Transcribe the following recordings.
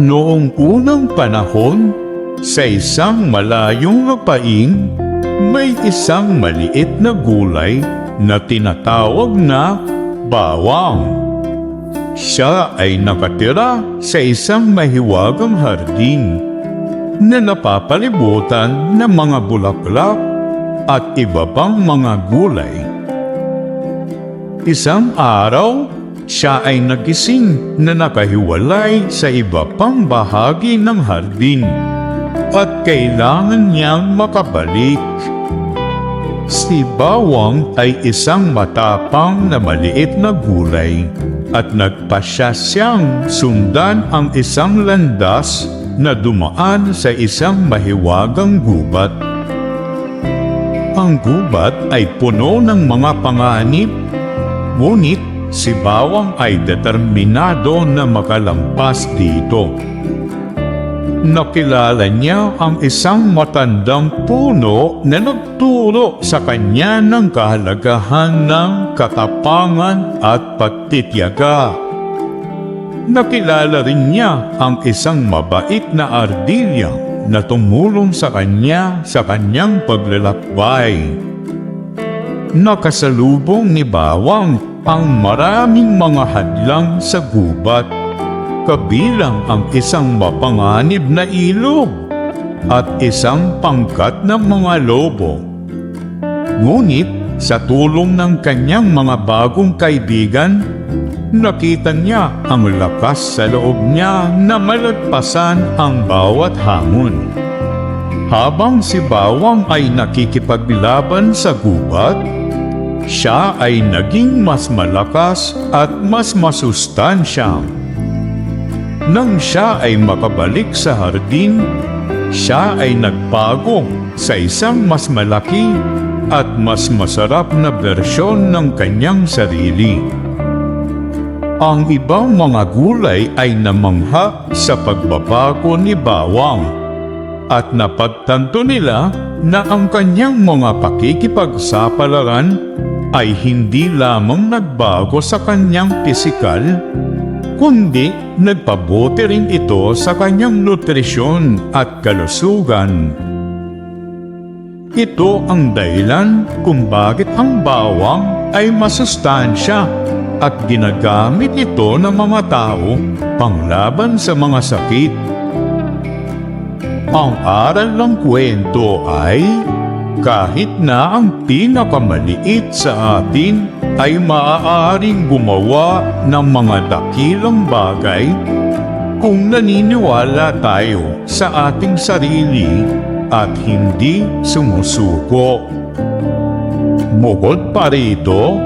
Noong unang panahon, sa isang malayong lupain, may isang maliit na gulay na tinatawag na bawang. Siya ay nakatira sa isang mahiwagang hardin na napapalibutan ng mga bulaklak at iba pang mga gulay. Isang araw, siya ay nagising na nakahiwalay sa iba pang bahagi ng hardin at kailangan niyang makabalik. Si Bawang ay isang matapang na maliit na gulay at nagpasya siyang sundan ang isang landas na dumaan sa isang mahiwagang gubat. Ang gubat ay puno ng mga panganib, ngunit si Bawang ay determinado na makalampas dito. Nakilala niya ang isang matandang puno na nagturo sa kanya ng kahalagahan ng katapangan at pagtityaga. Nakilala rin niya ang isang mabait na ardilya na tumulong sa kanya sa kanyang paglalakbay. Nakasalubong ni Bawang ang maraming mga hadlang sa gubat kabilang ang isang mapanganib na ilog at isang pangkat ng mga lobo. Ngunit sa tulong ng kanyang mga bagong kaibigan, nakita niya ang lakas sa loob niya na malagpasan ang bawat hamon. Habang si Bawang ay nakikipaglaban sa gubat, siya ay naging mas malakas at mas masustansyang. Nang siya ay makabalik sa hardin, siya ay nagbago sa isang mas malaki at mas masarap na bersyon ng kanyang sarili. Ang ibang mga gulay ay namangha sa pagbabago ni Bawang at napagtanto nila na ang kanyang mga pakikipagsapalaran ay hindi lamang nagbago sa kanyang pisikal, kundi nagpabuti rin ito sa kanyang nutrisyon at kalusugan. Ito ang dahilan kung bakit ang bawang ay masustansya at ginagamit ito ng mga tao panglaban sa mga sakit. Ang aral ng kwento ay kahit na ang pinakamaliit sa atin ay maaaring gumawa ng mga dakilang bagay kung naniniwala tayo sa ating sarili at hindi sumusuko. Bukod pa rito,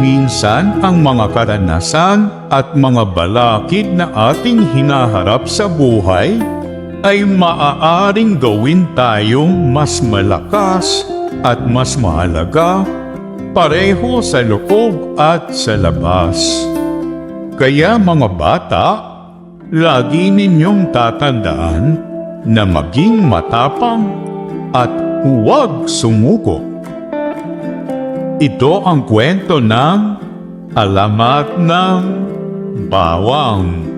minsan ang mga karanasan at mga balakid na ating hinaharap sa buhay ay maaaring gawin tayong mas malakas at mas mahalaga pareho sa loob at sa labas. Kaya mga bata, lagi ninyong tatandaan na maging matapang at huwag sumuko. Ito ang kwento ng Alamat ng Bawang.